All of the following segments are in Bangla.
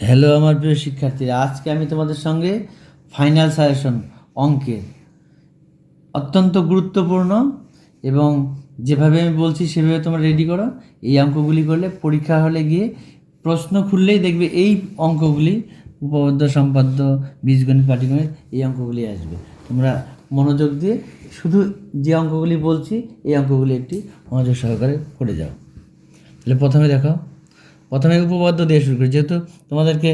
হ্যালো আমার প্রিয় শিক্ষার্থীরা আজকে আমি তোমাদের সঙ্গে ফাইনাল সাজেশন অঙ্কের। অত্যন্ত গুরুত্বপূর্ণ এবং যেভাবে আমি বলছি, সেভাবে তোমরা রেডি করো। এই অঙ্কগুলি করলে পরীক্ষা হলে গিয়ে প্রশ্ন খুললেই দেখবে এই অঙ্কগুলি উপপাদ্য সম্পাদ্য, বীজগণিত, পাটিগণিত, এই অঙ্কগুলি আসবে। তোমরা মনোযোগ দিয়ে শুধু যে অঙ্কগুলি বলছি, এই অঙ্কগুলি একটি মনোযোগ সহকারে করে যাও। তাহলে প্রথমে দেখো প্রথমে উপপাদ্য দিয়ে শুরু করি। যেহেতু তোমাদেরকে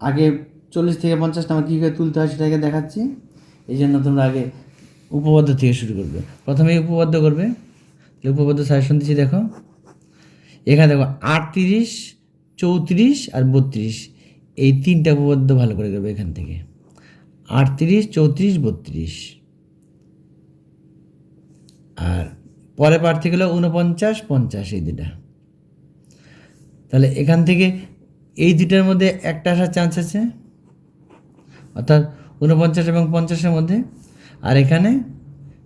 আগে চল্লিশ থেকে পঞ্চাশ নাম্বার কী করে তুলতে হয় সেটাকে দেখাচ্ছি, এই জন্য তোমরা আগে উপপাদ্য থেকে শুরু করবে। প্রথমে উপপাদ্য করবে উপপাদ্য সাজেশন দিচ্ছি দেখো। এখানে দেখো আটত্রিশ, চৌত্রিশ আর বত্রিশ, এই তিনটা উপপাদ্য ভালো করে করবে এখান থেকে। আটত্রিশ, চৌত্রিশ, বত্রিশ। আর পরে প্রার্থী হলো উনপঞ্চাশ পঞ্চাশ, এই দুটা তাহলে এখান থেকে এই দুটার মধ্যে একটা আসার চান্স আছে। অর্থাৎ উনপঞ্চাশ এবং পঞ্চাশের মধ্যে। আর এখানে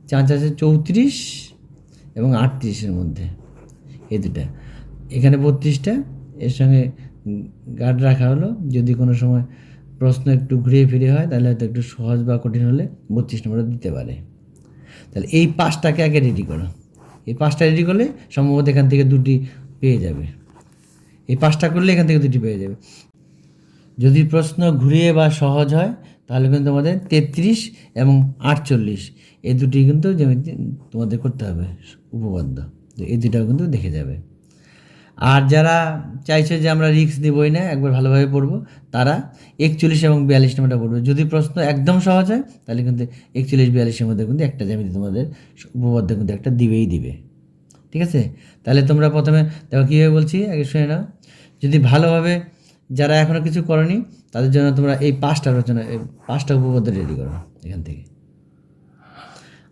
চান্স আছে চৌত্রিশ এবং আটত্রিশের মধ্যে এই দুটা এখানে বত্রিশটা, এর সঙ্গে গার্ড রাখা হলো। যদি কোনো সময় প্রশ্ন একটু ঘুরিয়ে ফিরে হয়, তাহলে হয়তো একটু সহজ বা কঠিন হলে বত্রিশ নম্বর দিতে পারে। তাহলে এই পাঁচটাকে আগে রেডি করো। এই পাঁচটা রেডি করলে সম্ভবত এখান থেকে দুটি পেয়ে যাবে। এই পাঁচটা করলে এখান থেকে দুটি পেয়ে যাবে। যদি প্রশ্ন ঘুরিয়ে বা সহজ হয়, তাহলে কিন্তু তোমাদের তেত্রিশ এবং আটচল্লিশ, এই দুটি কিন্তু যেমনি তোমাদের করতে হবে উপপাদ্য তো এই দুটাও কিন্তু দেখে যাবে। আর যারা চাইছে যে আমরা রিক্স নিবই না, একবার ভালোভাবে পড়ব, তারা একচল্লিশ এবং বিয়াল্লিশ নম্বরটা পড়বে। যদি প্রশ্ন একদম সহজ হয়, তাহলে কিন্তু একচল্লিশ, বিয়াল্লিশের মধ্যে কিন্তু একটা জ্যামিতি তোমাদের উপপাদ্য কিন্তু একটা দিবেই দিবে। ঠিক আছে? তাহলে তোমরা প্রথমে দেখো কীভাবে বলছি, আগে শুনে নাও। যদি ভালোভাবে যারা এখনও কিছু করনি, তাদের জন্য তোমরা এই পাঁচটা রচনা, এই পাঁচটা উপপাদ্য রেডি করো এখান থেকে।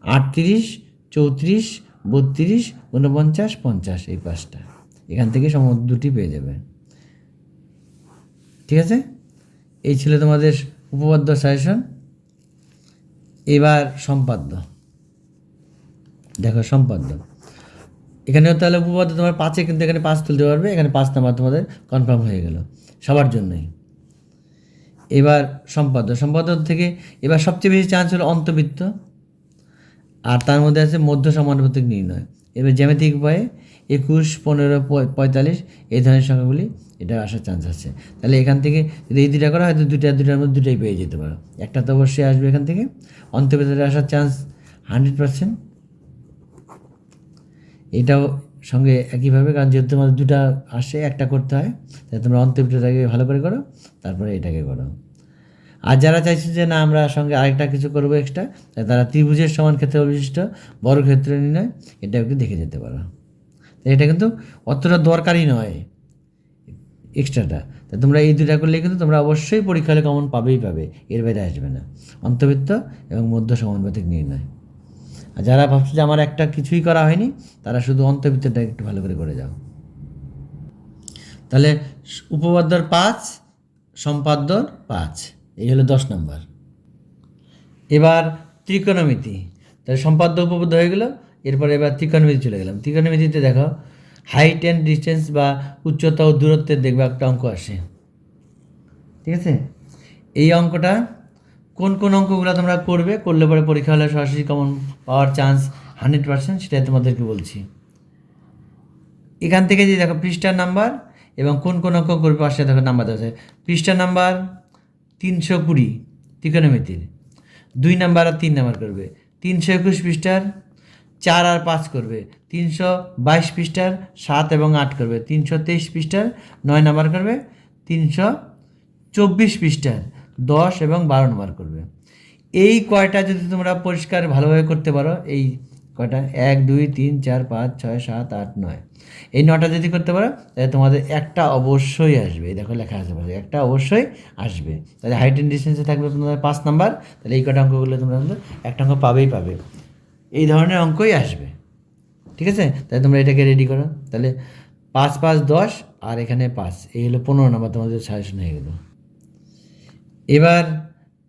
আটত্রিশ, চৌত্রিশ, বত্রিশ উনপঞ্চাশ পঞ্চাশ, এই পাঁচটা। এখান থেকে সম্ভবত দুটি পেয়ে যাবে। ঠিক আছে? এই ছিল তোমাদের উপপাদ্য সাজেশন এবার সম্পাদ্য। দেখো সম্পাদ্য। এখানেও তাহলে উপপাদ্য তোমার পাঁচে কিন্তু এখানে পাঁচ তুলতে পারবে, এখানে পাঁচ নাম্বার তোমাদের কনফার্ম হয়ে গেল, সবার জন্যই। এবার সম্পাদ্য সম্পাদ্য থেকে এবার সবচেয়ে বেশি চান্স হলো অন্তবৃত্ত, আর তার মধ্যে আছে মধ্য সমানুপাতিক নির্ণয়। এবার জ্যামিতিক উপায়ে একুশ, পনেরো, পঁয়- পঁয়তাল্লিশ, এই ধরনের সংখ্যাগুলি এটা আসার চান্স আছে। তাহলে এখান থেকে যদি এই দুটা করা হয়তো দুটা দুটার মধ্যে দুটাই পেয়ে যেতে পারো। একটা তো অবশ্যই আসবে এখান থেকে অন্তর্ভেতরে আসার চান্স হান্ড্রেড পার্সেন্ট এটাও সঙ্গে একইভাবে কারণ যেহেতু তোমাদের দুটা আসে, একটা করতে হয় তাই তোমরা অন্তর্ভুক্তটাকে ভালো করে করো, তারপরে এটাকে করো। আর যারা চাইছে যে না, আমরা সঙ্গে আরেকটা কিছু করব এক্সট্রা তাই তারা ত্রিভুজের সমান ক্ষেত্রে বিশিষ্ট বড় ক্ষেত্রে নির্ণয়, এটা একটু দেখে যেতে পারো। এটা কিন্তু অতটা দরকারই নয় এক্সট্রাটা তা তোমরা এই দুটা করলে কিন্তু তোমরা অবশ্যই পরীক্ষা হলে কমন পাবেই পাবে, এর বাইরে আসবে না। অন্তর্বৃত্ত এবং মধ্য সমানুপাতিক নির্ণয়। আর যারা ভাবছে যে আমার একটা কিছুই করা হয়নি, তারা শুধু অন্তর্বৃত্তটা একটু ভালো করে করে যাও। তাহলে উপপাদ্যর পাঁচ, সম্পাদ্যর পাঁচ, এই হলো দশ নম্বর। এবার ত্রিকোণমিতি। তাহলে সম্পাদ্য উপপাদ্য হয়ে গেল, এরপর এবার ত্রিকোণমিতি চলে গেলাম। ত্রিকোণমিতিতে দেখো হাইট অ্যান্ড ডিস্টেন্স বা উচ্চতা ও দূরত্বের দেখবে একটা অঙ্ক আসে। ঠিক আছে? এই অঙ্কটা কোন কোন অঙ্কগুলো তোমরা করবে, করলে পরে পরীক্ষা হলে সরাসরি কমন পাওয়ার চান্স হান্ড্রেড পার্সেন্ট সেটাই তোমাদেরকে বলছি। এখান থেকে যে দেখো পৃষ্ঠার নাম্বার এবং কোন কোন অঙ্ক করবে পাশে দেখো নাম্বার দেওয়া আছে। পৃষ্ঠার নাম্বার তিনশো কুড়ি ত্রিকোণমিতির দুই নাম্বার আর তিন নাম্বার করবে। তিনশো একুশ পৃষ্ঠার চার আর পাঁচ করবে। তিনশো বাইশ পৃষ্ঠার সাত এবং আট করবে। তিনশো তেইশ পৃষ্ঠার নয় নাম্বার করবে। তিনশো চব্বিশ পৃষ্ঠার দশ এবং বারো নম্বর করবে। এই কয়টা যদি তোমরা পরিষ্কার ভালোভাবে করতে পারো, এই কয়টা? এক, দুই, তিন, চার, পাঁচ, ছয়, সাত, আট, নয়। এই নটা যদি করতে পারো, তাহলে তোমাদের একটা অবশ্যই আসবে। দেখো লেখা আছে পাশে একটা অবশ্যই আসবে। তাহলে হাইট অ্যান্ড ডিস্টেন্সে থাকবে তোমাদের পাঁচ নাম্বার তাহলে এই কটা অঙ্কগুলো তোমরা কিন্তু একটা অঙ্ক পাবেই পাবে। এই ধরনের অঙ্কই আসবে। ঠিক আছে? তাহলে তোমরা এটাকে রেডি করো। তাহলে পাঁচ পাঁচ, দশ আর এখানে পাঁচ। এই হলো পনেরো নাম্বার তোমাদের সাজেশন হয়ে গেলো। এবার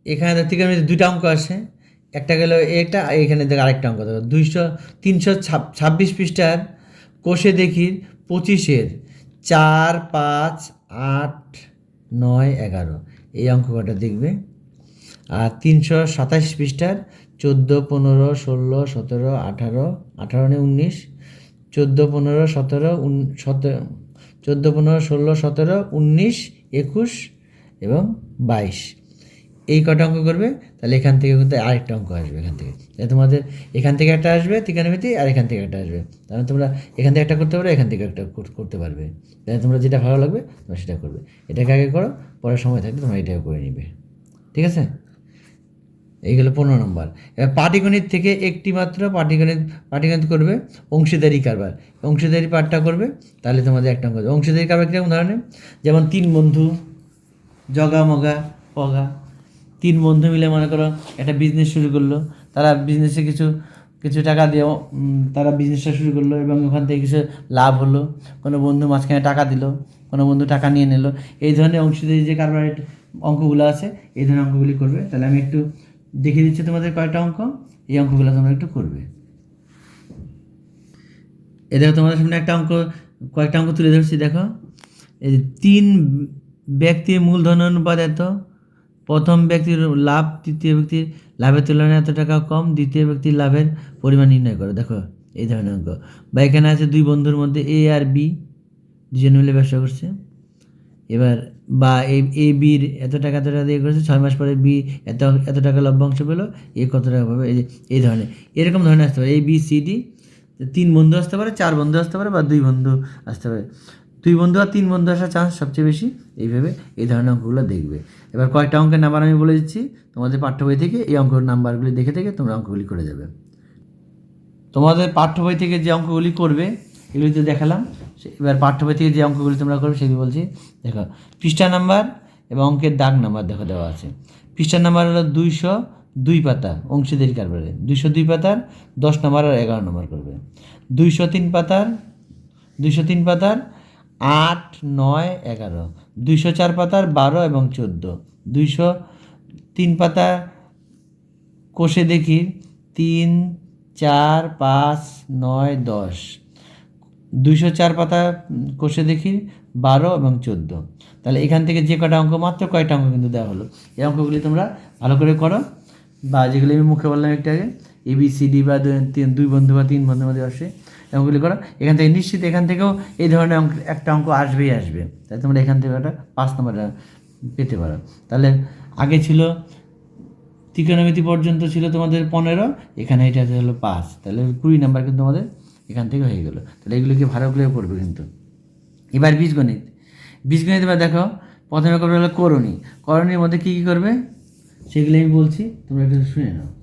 এখানে থেকে আমি দুইটা অঙ্ক আসে একটা গেল আর এখানে দেখ আরেকটা অঙ্ক, দেখো, দুইশো, তিনশো ছাব- ছাব্বিশ পৃষ্ঠার কোষে দেখি পঁচিশের চার, পাঁচ, আট, নয়, এগারো। এই অঙ্ক কটা দেখবে? আর তিনশো সাতাশ পৃষ্ঠার চোদ্দ, পনেরো, ষোলো, সতেরো, আঠারো আঠারো নে উনিশ, চোদ্দ, পনেরো, সতেরো, উন, সতেরো, চোদ্দ, পনেরো, ষোলো, সতেরো, উনিশ, একুশ এবং বাইশ। এই কটা অঙ্ক করবে, তাহলে এখান থেকে কিন্তু আরেকটা অঙ্ক আসবে এখান থেকে। তাহলে তোমাদের এখান থেকে একটা আসবে ত্রিকোণমিতি আর এখান থেকে একটা আসবে। তাহলে তোমরা এখান থেকে একটা করতে পারবে, এখান থেকে একটা করতে পারবে। তাহলে তোমরা যেটা ভালো লাগবে, তোমরা সেটা করবে। এটাকে আগে করো, পরে সময় থাকলে তোমরা এটাকে করে নিবে। ঠিক আছে? এইগুলো পনেরো নম্বর। এবার পাটিগণিত থেকে একটি মাত্র পাটিগণিত পাটিগণিত করবে, অংশীদারি কারবার। অংশীদারি পাঠটা করবে, তাহলে তোমাদের একটা অঙ্ক। অংশীদারি কারবার কীরকম ধরনের? যেমন তিন বন্ধু জগা, মগা, পগা। তিন বন্ধু মিলে মনে করো একটা বিজনেস শুরু করল। তারা বিজনেসে কিছু কিছু টাকা দিয়ে তারা বিজনেসটা শুরু করল এবং ওখান থেকে কিছু লাভ হলো। কোনো বন্ধু মাঝখানে টাকা দিল, কোনো বন্ধু টাকা নিয়ে নিল। এই ধরনের অংশীদারি যে কারবারের অঙ্কগুলো আছে, এই ধরনের অঙ্কগুলি করবে। তাহলে আমি একটু দেখিয়ে দিচ্ছি তোমাদের কয়েকটা অঙ্ক। এই অঙ্কগুলো তোমরা একটু করবে। এ দেখো তোমাদের সামনে একটা অঙ্ক, কয়েকটা অঙ্ক তুলে ধরছি, দেখো। এই তিন ব্যক্তির মূলধন অনুপাত এত? প্রথম ব্যক্তির লাভ, তৃতীয় ব্যক্তির লাভের তুলনায় এত টাকা কম, দ্বিতীয় ব্যক্তির লাভের পরিমাণ নির্ণয় করো। দেখো, এই ধরনের অঙ্ক। বা এখানে আছে দুই বন্ধুর মধ্যে এ আর বি দুজন মিলে ব্যবসা করছে। এবার বা এ বির এত টাকা এত টাকা দিয়ে করেছে, ছয় মাস পরে বি এত এত টাকা লভ্যাংশ পেল এ কত টাকা পাবে? এই ধরনের। এরকম ধরনের আসতে পারে। এ বি সি ডি তিন বন্ধু আসতে পারে, চার বন্ধু আসতে পারে বা দুই বন্ধু আসতে পারে। দুই বন্ধু আর তিন বন্ধু আসার চান্স সবচেয়ে বেশি। এইভাবে এই ধরনের অঙ্কগুলো দেখবে। এবার কয়েকটা অঙ্কের নাম্বার আমি বলে দিচ্ছি। তোমাদের পাঠ্য বই থেকে এই অঙ্কের নাম্বারগুলি দেখে থেকে তোমরা অঙ্কগুলি করে যাবে। তোমাদের পাঠ্য বই থেকে যে অঙ্কগুলি করবে, এগুলি তো দেখালাম। এবার পাঠ্য বই থেকে যে অঙ্কগুলি তোমরা করবে, সেগুলি বলছি। দেখো, পৃষ্ঠা নাম্বার এবং অঙ্কের দাগ নাম্বার দেখো দেওয়া আছে। পৃষ্ঠা নাম্বার হলো দুইশো দুই পাতা অংশীদারি কারবারে। দুইশো দুই পাতার, দশ নম্বর আর এগারো নম্বর করবে। দুইশো তিন পাতার, দুইশো তিন পাতার আট, নয়, এগারো। দুইশো চার পাতার বারো এবং চোদ্দ। দুইশো তিন পাতা কোষে দেখি। তিন, চার, পাঁচ, নয়, দশ। দুইশো চার পাতা কোষে দেখি। বারো এবং চোদ্দ। তাহলে এখান থেকে যে কটা অঙ্ক, মাত্র কয়টা অঙ্ক কিন্তু দেওয়া হলো। এই অঙ্কগুলি তোমরা ভালো করে করো। বা যেগুলি আমি মুখে বললাম একটু আগে এবিসিডি বা দুই বন্ধু বা তিন বন্ধুর মধ্যে আসে। অঙ্কগুলি করো। এখান থেকে নিশ্চিত এখান থেকেও এই ধরনের অঙ্ক, একটা অঙ্ক আসবেই আসবে। তাই তোমরা এখান থেকে একটা পাঁচ নম্বর পেতে পারো। তাহলে আগে ছিল, ত্রিকোণমিতি পর্যন্ত ছিল তোমাদের পনেরো, এখানে এটা হলো পাঁচ। তাহলে কুড়ি নাম্বার কিন্তু তোমাদের এখান থেকে হয়ে গেলো। তাহলে এগুলোকে ভালো করে পড়বে কিন্তু? এবার বীজগণিত। বীজগণিত এবার দেখো, প্রথমে করবে হলো করণী। করণীর মধ্যে কী কী করবে? সেগুলো আমি বলছি, তোমরা একটু শুনে নাও।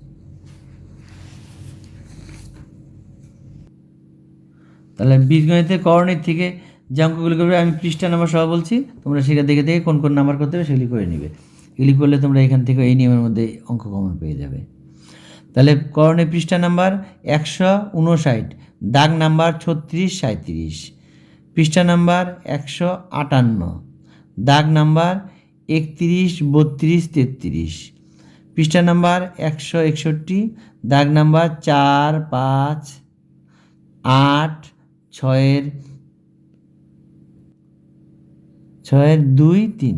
তাহলে বীজগণিতের করণীর থেকে যে অঙ্কগুলি করবে, আমি পৃষ্ঠা নাম্বার সহ বলছি, তোমরা সেটা দেখে দেখে কোন কোন নাম্বার করতে হবে সেগুলি করে নিবে। এগুলি করলে তোমরা এখান থেকে এই নিয়মের মধ্যে অঙ্ক কমন পেয়ে যাবে। তাহলে করণীয় পৃষ্ঠা নাম্বার একশো উনষাট দাগ নাম্বার ছত্রিশ সাঁত্রিশ পৃষ্ঠা নাম্বার একশো আটান্ন, দাগ নাম্বার একত্রিশ বত্রিশ তেত্রিশ পৃষ্ঠা নাম্বার একশো একষট্টি, দাগ নাম্বার চার পাঁচ আট ছয়ের ছয়ের দুই তিন।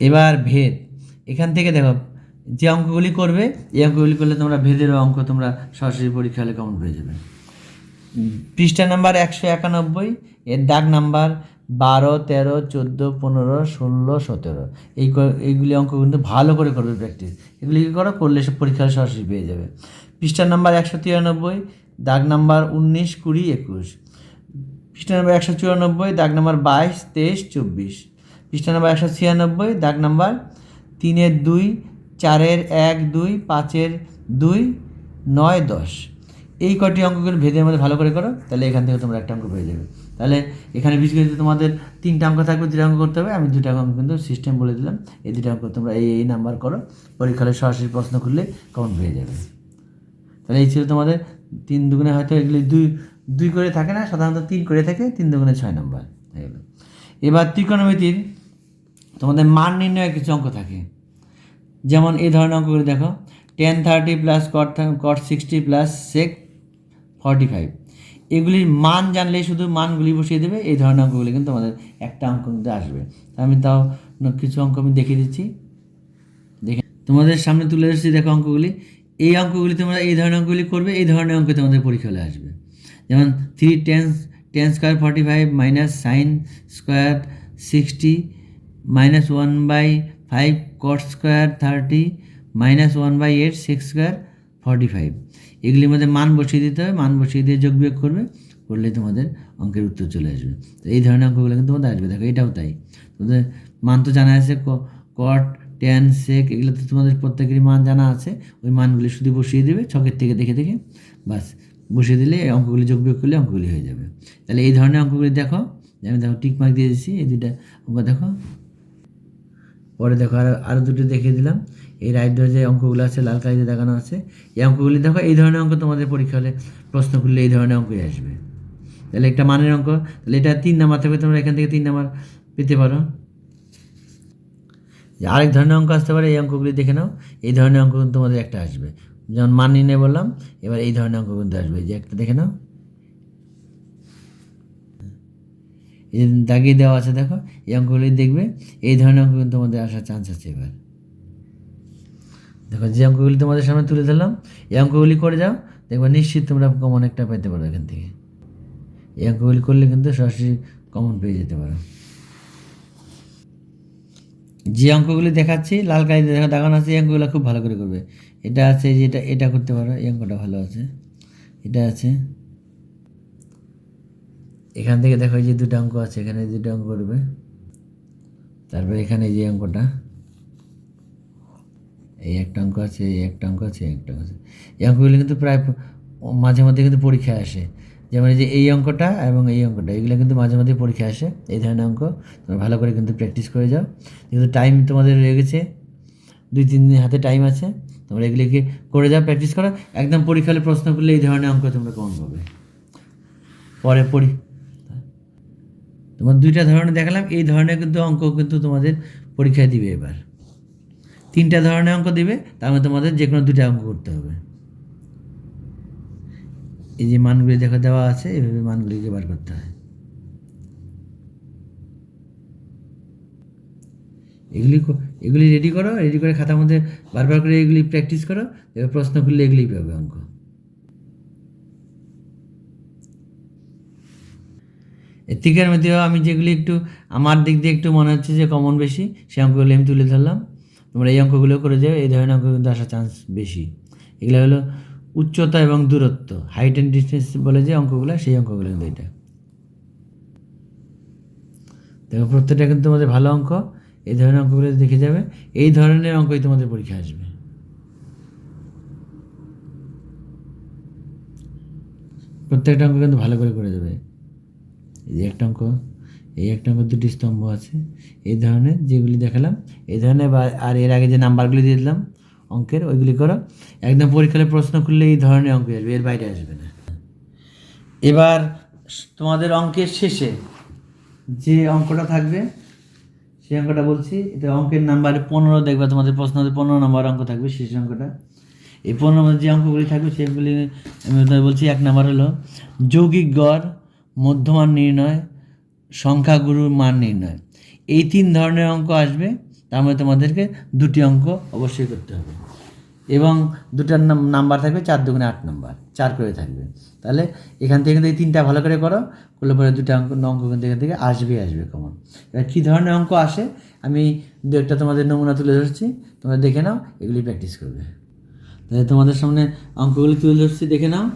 এবার ভেদ। এখান থেকে দেখো, যে অঙ্কগুলি করবে, এই অঙ্কগুলি করলে তোমরা ভেদের অঙ্ক তোমরা সরাসরি পরীক্ষা হলে কমন পেয়ে যাবে। পৃষ্ঠা নাম্বার একশো একানব্বই, এর দাগ নাম্বার বারো, তেরো, চোদ্দ, পনেরো, ষোলো, সতেরো। এই এইগুলি অঙ্ক কিন্তু ভালো করে করবে প্র্যাকটিস এগুলি কি করো? করলে সব পরীক্ষা সরাসরি পেয়ে যাবে। পৃষ্ঠা নাম্বার একশো তিরানব্বই দাগ নাম্বার উনিশ, কুড়ি, একুশ। পৃষ্ঠা নাম্বার একশো চুরানব্বই, দাগ নাম্বার বাইশ, তেইশ, চব্বিশ। পৃষ্ঠা নাম্বার একশো ছিয়ানব্বই, দাগ নাম্বার তিনের দুই, চারের এক, দুই, পাঁচের দুই, নয়, দশ। এই কটি অঙ্কগুলো ভেদের মধ্যে ভালো করে করো, তাহলে এখান থেকে তোমরা একটা অঙ্ক পেয়ে যাবে। তাহলে এখানে বীজগণিতে তোমাদের তিনটা অঙ্ক থাকবে দুটা অঙ্ক করতে হবে। আমি দুটা অঙ্ক কিন্তু সিস্টেম বলে দিলাম। এই দুটা অঙ্ক তোমরা এই এই নাম্বার করো। পরীক্ষায় সরাসরি প্রশ্ন করলে কমন পেয়ে যাবে। তাহলে এই ছিল তোমাদের তিন দুগুণে হয়তো এগুলি দুই দুই করে থাকে না, সাধারণত তিন করে থাকে, তিন দুগুণে ছয় নম্বর এবার ত্রিকোণমিতির তোমাদের মান নির্ণয়ের কিছু অঙ্ক থাকে। যেমন এই ধরনের অঙ্কগুলি দেখো tan thirty plus cot cot sixty plus sec forty five এগুলির মান জানলেই শুধু মানগুলি বসিয়ে দেবে, এই ধরনের অঙ্কগুলি কিন্তু আমাদের একটা অঙ্ক কিন্তু আসবে। আমি তাও কিছু অঙ্ক আমি দেখিয়ে দিচ্ছি। দেখে তোমাদের সামনে তুলে এসেছি দেখো অঙ্কগুলি। এই অঙ্কগুলি তোমরা এই ধরনের অঙ্কগুলি করবে, এই ধরনের অঙ্ক তোমাদের পরীক্ষা হলে আসবে। যেমন three tan tan square forty five minus sine square sixty minus one by five cot square thirty minus one by eight six square forty five এগুলির মধ্যে মান বসিয়ে দিতে হবে, মান বসিয়ে দিয়ে যোগ বিয়োগ করবে, করলে তোমাদের অঙ্কের উত্তর চলে আসবে। তো এই ধরনের অঙ্কগুলো কিন্তু তোমাদের আসবে। দেখো এটাও তাই। তোমাদের মান তো জানা আছে কট টেন সেক এগুলো তো তোমাদের প্রত্যেকেরই মান জানা আছে। ওই মানগুলি শুধু বসিয়ে দেবে, ছকের থেকে দেখে দেখে, বাস। বসিয়ে দিলে এই অঙ্কগুলি যোগ বিয়োগ করলে অঙ্কগুলি হয়ে যাবে। তাহলে এই ধরনের অঙ্কগুলি দেখো আমি দেখো টিক মার্ক দিয়ে দিচ্ছি এই দুইটা অঙ্ক দেখো। পরে দেখো আরও আরও দুটো দেখিয়ে দিলাম। এই রাইট যে অঙ্কগুলো আছে, লাল কালিতে দেখানো আছে, এই অঙ্কগুলি দেখো, এই ধরনের অঙ্ক তোমাদের পরীক্ষা হলে প্রশ্ন করলে এই ধরনের অঙ্কই আসবে। তাহলে একটা মানের অঙ্ক, তাহলে এটা তিন নাম্বার থাকবে তোমরা এখান থেকে তিন নাম্বার পেতে পারো। আরেক ধরনের অঙ্ক আসতে পারে, এই অঙ্কগুলি দেখে নাও। এই ধরনের অঙ্ক কিন্তু তোমাদের একটা আসবে। যেমন মান নির্ণয় বললাম, এবার এই ধরনের অঙ্ক কিন্তু আসবে। যে একটা দেখে নাও। এই দাগিয়ে দেওয়া আছে, দেখো, এই অঙ্কগুলি দেখবে। এই ধরনের অঙ্ক কিন্তু তোমাদের আসার চান্স আছে এবার। দেখো, যে অঙ্কগুলি তোমাদের সামনে তুলে ধরলাম, এই অঙ্কগুলি করে যাও। দেখবে নিশ্চিত তোমরা কমন একটা পেতে পারো এখান থেকে। এই অঙ্কগুলি করলে কিন্তু সরাসরি কমন পেয়ে যেতে পারো। যে অঙ্কগুলি দেখাচ্ছি, লাল কালিতে দেখা দেখানো আছে, এই অঙ্কগুলো খুব ভালো করে করবে। এটা আছে যে এটা এটা করতে পারো, এই অঙ্কটা ভালো আছে। এটা আছে। এখান থেকে দেখো যে দুটো অঙ্ক আছে, এখানে দুটো অঙ্ক করবে। তারপরে এখানে যে অঙ্কটা। এই একটা অঙ্ক আছে, এই একটা অঙ্ক আছে, এই একটা অঙ্ক আছে। এই অঙ্কগুলি কিন্তু প্রায় মাঝে মধ্যে কিন্তু পরীক্ষায় আসে। যেমন যে এই অঙ্কটা এবং এই অঙ্কটা, এগুলো কিন্তু মাঝে মধ্যে পরীক্ষায় আসে, এই ধরনের অঙ্ক। তোমরা ভালো করে কিন্তু প্র্যাকটিস করে যাও। যেহেতু টাইম তোমাদের রয়ে গেছে, দুই, তিন দিন হাতে টাইম আছে, তোমরা এগুলিকে করে যাও প্র্যাকটিস করো। একদম পরীক্ষালে প্রশ্ন করলে এই ধরনের অঙ্ক তোমরা কমন পাবে। পরে পড়ি তোমার দুইটা ধরনের দেখালাম, এই ধরনের কিন্তু অঙ্ক কিন্তু তোমাদের পরীক্ষায় দিবে এবার। তিনটা ধরনের অঙ্ক দিবে, তার মধ্যে তোমাদের যে কোনো দুইটা অঙ্ক করতে হবে। এই যে মানগুলি দেখা দেওয়া আছে এইভাবে মানগুলিকে বার করতে হয়। এগুলি এগুলি রেডি করো রেডি করে খাতার মধ্যে বারবার করে এগুলি প্র্যাকটিস করো, এবার প্রশ্ন করলে এগুলি পাবে অঙ্ক। এর থেকে মধ্যে আমি যেগুলি একটু, আমার দিক দিয়ে একটু মনে হচ্ছে যে কমন বেশি, সেই অঙ্কগুলো আমি তুলে ধরলাম। তোমরা এই অঙ্কগুলো করে যাও, এই ধরনের অঙ্ক কিন্তু আসার চান্স বেশি। এগুলো হলো উচ্চতা এবং দূরত্ব হাইট অ্যান্ড ডিস্টেন্স বলে যে অঙ্কগুলো, সেই অঙ্কগুলো কিন্তু এটা। দেখো, প্রত্যেকটা কিন্তু তোমাদের ভালো অঙ্ক, এই ধরনের অঙ্কগুলো দেখে যাবে, এই ধরনের অঙ্কই তোমাদের পরীক্ষা আসবে। প্রত্যেকটা অঙ্ক কিন্তু ভালো করে করে দেবে। এই যে একটা অঙ্ক, এই একটা অঙ্ক দুটি স্তম্ভ আছে, এই ধরনের যেগুলি দেখালাম, এই ধরনের আর এর আগে যে নাম্বারগুলি দিয়ে দিলাম অঙ্কের, ওইগুলি করো। একদম পরীক্ষালে প্রশ্ন করলে এই ধরনের অঙ্ক আসবে, এর বাইরে আসবে না। এবার তোমাদের অঙ্কের শেষে যে অঙ্কটা থাকবে, সেই অঙ্কটা বলছি, এটা অঙ্কের নাম্বারে পনেরো, দেখবে তোমাদের প্রশ্ন পনেরো নম্বর অঙ্ক থাকবে, শেষ অঙ্কটা। এই পনেরো নম্বর যে অঙ্কগুলি থাকবে, সেগুলি আমি বলছি, এক নম্বর হলো যৌগিক গড়, মধ্যমান নির্ণয়, সংখ্যাগুরুর মান নির্ণয়। এই তিন ধরনের অঙ্ক আসবে। তার মধ্যে তোমাদেরকে দুটি অঙ্ক অবশ্যই করতে হবে। এবং দুটার নাম- নাম্বার থাকবে চার দুগুণে আট নাম্বার, চার করে থাকবে। তাহলে এখান থেকে কিন্তু এই তিনটা ভালো করে করো, করলে পরে দুটো অঙ্ক অঙ্ক কিন্তু এখান থেকে আসবে আসবে কমন এবার কী ধরনের অঙ্ক আসে? আমি দু একটা তোমাদের নমুনা তুলে ধরছি, তোমরা দেখে নাও, এগুলি প্র্যাকটিস করবে। তাহলে তোমাদের সামনে অঙ্কগুলি তুলে ধরছি, দেখে নাও।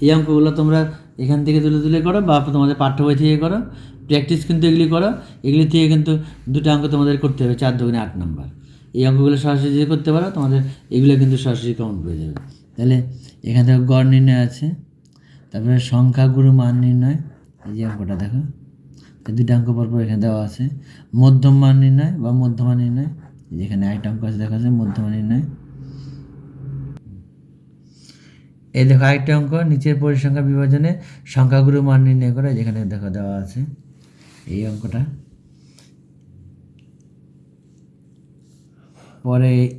এই অঙ্কগুলো তোমরা এখান থেকে তুলে তুলে করো বা তোমাদের পাঠ্য বই থেকে করো। প্র্যাকটিস কিন্তু এগুলি করো। এগুলি থেকে কিন্তু দুটো অঙ্ক তোমাদের করতে হবে, চার দুগুণে আট নাম্বার। এই অঙ্কগুলো সরাসরি যদি করতে পারো, তোমাদের এগুলো কিন্তু সরাসরি কমন পেয়ে যাবে। তাহলে এখান থেকে গড় নির্ণয় আছে, তারপরে সংখ্যাগুরু মান নির্ণয়, এই যে অঙ্কটা দেখো। দুটো অঙ্ক পরপর এখানে দেওয়া আছে। মধ্যম মান নির্ণয় বা মধ্যমা নির্ণয় যেখানে আরেকটা অঙ্ক আছে, দেখা আছে, মধ্যমা নির্ণয়। এই দেখো আরেকটা অঙ্ক, নিচের পরিসংখ্যা বিভাজনে সংখ্যাগুরু মান নির্ণয় করা, যেখানে দেখো দেওয়া আছে। এই অঙ্কটা। পরে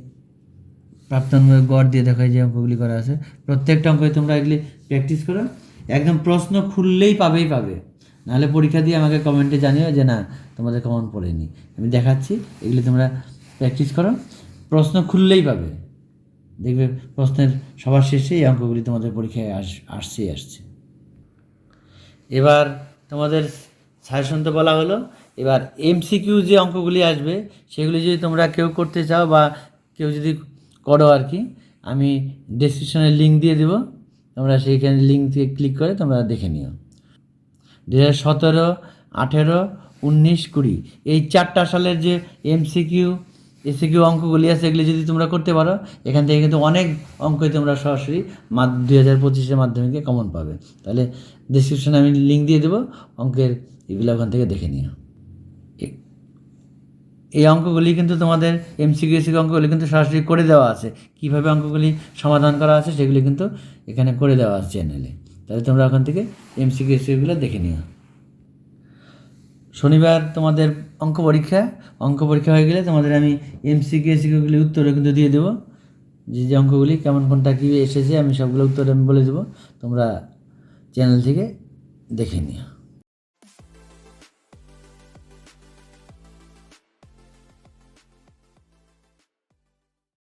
প্রাপ্তানুমানিক গড় দিয়ে দেখো যে অঙ্কগুলি করা আছে। প্রত্যেকটা অঙ্কই তোমরা এগুলি প্র্যাকটিস করো। একদম প্রশ্ন খুললেই পাবেই পাবে। নাহলে পরীক্ষা দিয়ে আমাকে কমেন্টে জানিও যে না, তোমাদের কমন পড়েনি। আমি দেখাচ্ছি, এগুলি তোমরা প্র্যাকটিস করো। প্রশ্ন খুললেই পাবে। দেখবে প্রশ্নের সবার শেষে এই অঙ্কগুলি তোমাদের পরীক্ষায় আস, আসছেই আসছে। এবার তোমাদের সাজেশন তো বলা হলো, এবার এমসিকিউ যে অঙ্কগুলি আসবে, সেগুলি যদি তোমরা কেউ করতে চাও বা কেউ যদি করো আর কি, আমি ডেসক্রিপশনে লিঙ্ক দিয়ে দেবো। তোমরা সেইখানে লিঙ্ক দিয়ে ক্লিক করে তোমরা দেখে নিও। দু হাজার সতেরো, আঠেরো, উনিশ, কুড়ি, এই চারটা সালের যে এমসিকিউ এসিকিউ অঙ্কগুলি আছে, এগুলি যদি তোমরা করতে পারো, এখান থেকে কিন্তু অনেক অঙ্কই তোমরা সরাসরি মা দু হাজার পঁচিশের মাধ্যমিকে কমন পাবে। তাহলে ডিসক্রিপশনে আমি লিঙ্ক দিয়ে দেবো। অঙ্কের এগুলো ওখান থেকে দেখে নিও। এই অঙ্কগুলি কিন্তু তোমাদের এমসিকিউ এসিকিউ অঙ্কগুলি কিন্তু সরাসরি করে দেওয়া আছে। কীভাবে অঙ্কগুলি সমাধান করা আছে সেগুলি কিন্তু এখানে করে দেওয়া আছে চ্যানেলে তাহলে তোমরা ওখান থেকে এমসিকিউ এসিকিউগুলো দেখে নিও। শনিবার তোমাদের অঙ্ক পরীক্ষা। অঙ্ক পরীক্ষা হয়ে গেলে তোমাদের আমি এমসিকিউ এসিকিউগুলি উত্তরে কিন্তু দিয়ে দেবো। যে যে অঙ্কগুলি কেমন, কোনটা কী, এসেছে, আমি সবগুলো উত্তর আমি বলে দেবো। তোমরা চ্যানেল থেকে দেখে নিও